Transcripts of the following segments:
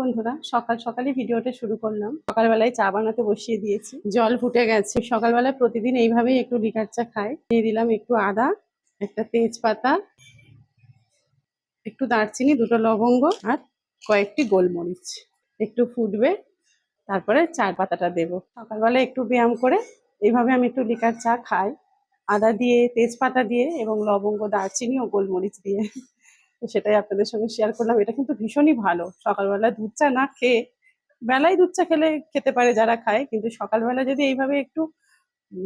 বন্ধুরা, সকাল সকালই ভিডিওটা শুরু করলাম। সকালবেলায় চা বানাতে বসিয়ে দিয়েছি। জল ফুটে গেছে। সকালবেলায় প্রতিদিন এইভাবেই একটু লিকার চা খাই। দিয়ে দিলাম একটু আদা, একটা তেজপাতা, একটু দারচিনি, দুটো লবঙ্গ আর কয়েকটি গোলমরিচ। একটু ফুটবে, তারপরে চার পাতাটা দেবো। সকালবেলা একটু ব্যায়াম করে এইভাবে আমি একটু লিকার চা খাই। আদা দিয়ে, তেজপাতা দিয়ে এবং লবঙ্গ, দারচিনি ও গোলমরিচ দিয়ে। সেটাই আপনাদের সঙ্গে শেয়ার করলাম। এটা কিন্তু ভীষণই ভালো। সকালবেলা দুধ চা না খেয়ে বেলায় দুধ চা খেলে খেতে পারে যারা খায়, কিন্তু সকালবেলা যদি এইভাবে একটু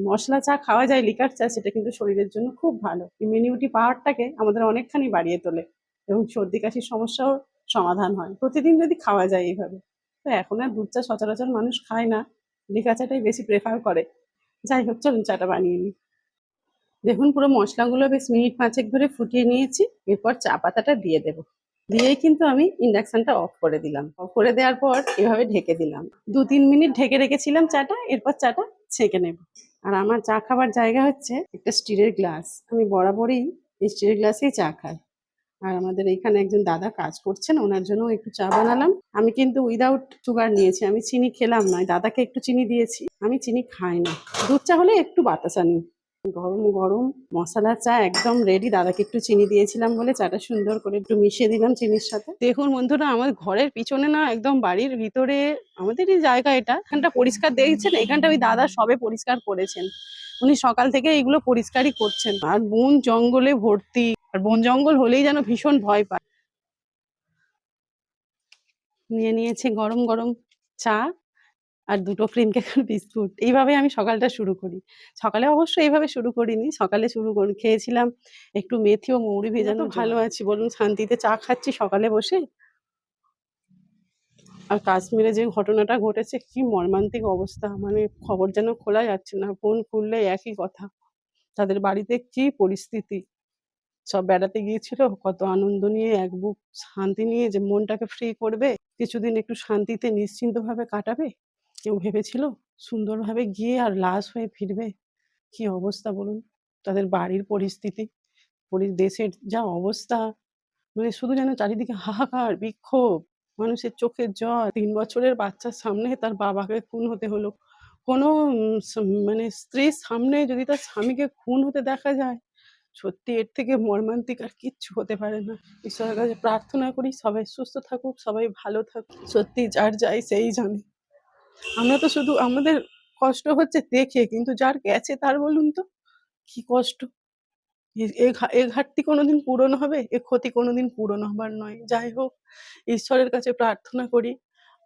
মশলা চা খাওয়া যায় লিকার চা, সেটা কিন্তু শরীরের জন্য খুব ভালো। ইমিউনিটি পাওয়ারটাকে আমাদের অনেকখানি বাড়িয়ে তোলে এবং সর্দি কাশির সমস্যাও সমাধান হয়। প্রতিদিন যদি খাওয়া যায় এইভাবে। তো এখন আর দুধ চা সচরাচর মানুষ খায় না। লিকার চাটাই বেশি প্রেফার করে। যাই হোক, চলুন চাটা বানিয়ে নিই। দেখুন, পুরো মশলাগুলো বেশ মিনিট পাঁচেক ধরে ফুটিয়ে নিয়েছি। এরপর চা পাতাটা দিয়ে দেবো। দিয়েই কিন্তু আমি ইন্ডাকশনটা অফ করে দিলাম। অফ করে দেওয়ার পর এভাবে ঢেকে দিলাম। দু তিন মিনিট ঢেকে রেখেছিলাম চাটা, এরপর চাটা ছেঁকে নেব। আর আমার চা খাবার জায়গা হচ্ছে একটা স্টিলের গ্লাস। আমি বরাবরই এই স্টিলের গ্লাসেই চা খাই। আর আমাদের এখানে একজন দাদা কাজ করছেন, ওনার জন্য একটু চা বানালাম। আমি কিন্তু উইদাউট সুগার নিয়েছি। আমি চিনি খেলাম না। দাদাকে একটু চিনি দিয়েছি। আমি চিনি খাই না। দুধ চা হলে একটু বাতাসা নিই। গরম গরম মশলা চা একদম রেডি দাদাকে একটু চিনি দিয়েছিলাম বলে চাটা সুন্দর করে একটু মিশিয়ে দিলাম চিনির সাথে। দেখুন বন্ধুরা আমার ঘরের পিছনে না একদম বাড়ির ভিতরে আমাদের এই জায়গা এটা। এখানটা পরিষ্কার দেখছেন? এখানটা ওই দাদা সবে পরিষ্কার করেছেন। উনি সকাল থেকে এগুলো পরিষ্কারই করছেন। আর বন জঙ্গলে ভর্তি। আর বন জঙ্গল হলেই যেন ভীষণ ভয় পায়। নিয়ে নিয়েছে গরম গরম চা। আর দুটো ক্রিম কেকের বিস্কুট। এইভাবে আমি সকালটা শুরু করি। সকালে অবশ্য এইভাবে শুরু করিনি। সকালে শুরু করি খেয়েছিলাম একটু মেথি ও মৌরি ভেজানো। ভালো। আছি বলুন শান্তিতে চা খাচ্ছি সকালে বসে? আর কাশ্মীরে যে ঘটনাটা ঘটেছে কি মর্মান্তিক অবস্থা। মানে খবর যেন খোলা যাচ্ছে না। ফোন খুললে একই কথা। তাদের বাড়িতে কি পরিস্থিতি? সব বেড়াতে গিয়েছিল। কত আনন্দ নিয়ে এক বুক শান্তি নিয়ে যে মনটাকে ফ্রি করবে। কিছুদিন একটু শান্তিতে নিশ্চিন্তভাবে কাটাবে? কেউ ভেবেছিল সুন্দরভাবে গিয়ে আর লাশ হয়ে ফিরবে? কি অবস্থা বলুন? তাদের বাড়ির পরিস্থিতি, পরি, দেশের যা অবস্থা মানে শুধু যেন চারিদিকে হাহাকার, বিক্ষোভ, মানুষের চোখের জল, তিন বছরের বাচ্চার সামনে তার বাবাকে খুন হতে হলো। কোনো মানে স্ত্রীর সামনে যদি তার স্বামীকে খুন হতে দেখা যায়, সত্যি এর থেকে মর্মান্তিক আর কিচ্ছু হতে পারে না। ঈশ্বরের কাছে প্রার্থনা করি সবাই সুস্থ থাকুক, সবাই ভালো থাকুক। সত্যি যার যাই সেই জানে। আমরা তো শুধু, আমাদের কষ্ট হচ্ছে দেখে, কিন্তু যার গেছে তার বলুন তো, কি কষ্ট? এ- ঘাটতি কোনোদিন পূরণ হবে? এ ক্ষতি কোনোদিন পূরণ হবার নয়। যাই হোক, ঈশ্বরের কাছে প্রার্থনা করি।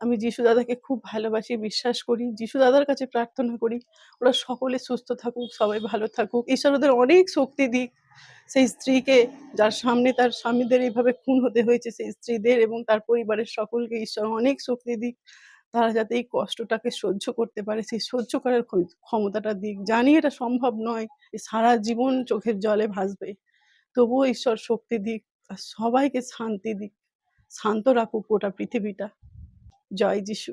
আমি যিশু দাদাকে খুব ভালোবাসি, বিশ্বাস করি। যিশু দাদার কাছে প্রার্থনা করি, ওরা সকলে সুস্থ থাকুক, সবাই ভালো থাকুক। ঈশ্বর ওদের অনেক শক্তি দিক। সেই স্ত্রীকে, যার সামনে তার স্বামীদের এইভাবে খুন হতে হয়েছে, সেই স্ত্রীদের এবং তার পরিবারের সকলকে ঈশ্বর অনেক শক্তি দিক। তারা যাতে এই কষ্টটাকে সহ্য করতে পারে, সেই সহ্য করার ক্ষমতাটা দিক। জানি এটা সম্ভব নয় সারা জীবন চোখের জলে ভাসবে। তবুও ঈশ্বর শক্তি দিক আর সবাইকে শান্তি দিক। শান্ত রাখুক গোটা পৃথিবীটা। জয় যিশু।